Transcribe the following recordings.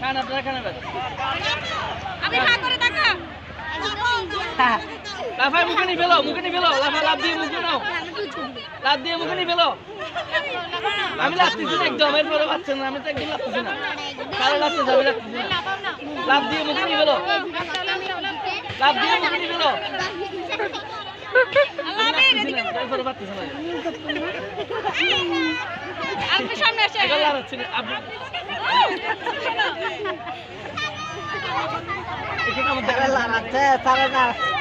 খান আপনারা খান আমি হা করে দেখা। লাফায় মুখে নিয়ে ফেলো মুখে নিয়ে ফেলো। লাফা লাভ দিয়ে মুখে নাও। লাভ দিয়ে মুখে নিয়ে ফেলো। আমি লাগতেছি না একদম এরপরে পাচ্ছেন না আমি তো একদম লাগতেছি না। কারও লাগতেছে আমি লাগতেছি না। লাভ দিয়ে মুখে নিয়ে ফেলো। লাভ দিয়ে মুখে নিয়ে ফেলো। আমি লাগতেছি না আসে এগুলো লাগাচ্ছি না আপনি সামনে আসেন তারা লাড়াচ্ছে তারা লাড়াচ্ছে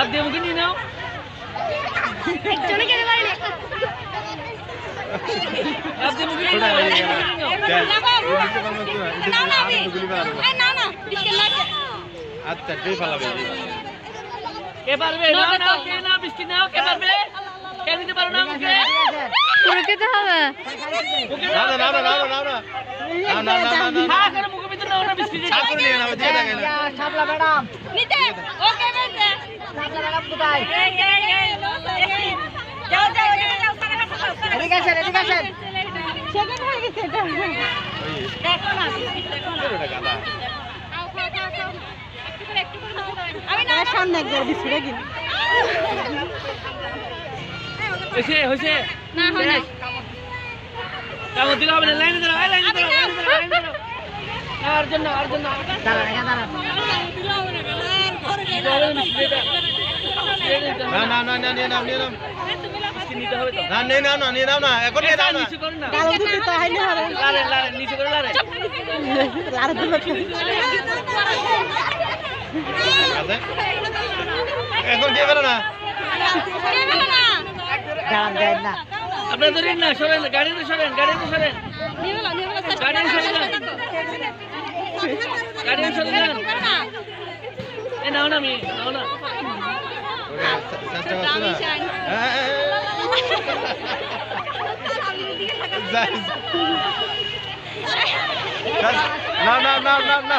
আপনি আমাকে নিয়ে নাও আপনি মুখে না না না না না আচ্ছা কে ফালাবে কে পারবে নাও নাও কে নাও বিস্কিট নাও কে পারবে কে দিতে পারো না মুখে পুরো খেতে হবে না না না না না না না না না না না হ্যাঁ করে মুখে ভিতরে নাও না বিস্কিট চা করে নিয়ে নাও দিয়ে সাবলা ম্যাডাম নিতে ওকে বেঁচে সাবলা ম্যাডাম কোথায় এই এই এই যাও যাও যাও যাও এদিকে আসেন এদিকে আসেন সেকেন্ড হয়ে গেছে এটা দেখো না দেখো না সামনে একবার বিস্কুট কিনি হয়েছে হয়েছে। না হয় না। কামড় দিলে হবে না লাইনে দাঁড়াও লাইনে দাঁড়াও লাইনে দাঁড়াও লাইনে দাঁড়াও। আর জন্য আর জন্য। এখানে দাঁড়ান না না না না নিয়ে নাও নিয়ে তো। না নিয়ে নাও না নিয়ে নাও না এখন নিয়ে নাও না। না। কালো দুটো তো হাইলে হারে লারে লারে নিচে করে লারে দুটো আছে এখন কে বেরো না। আপনাদের না সরেন গাড়িতে সরেন গাড়িতে সরেন। গাড়িতে সরেন গাড়িতে সরেন এ না না। না না না না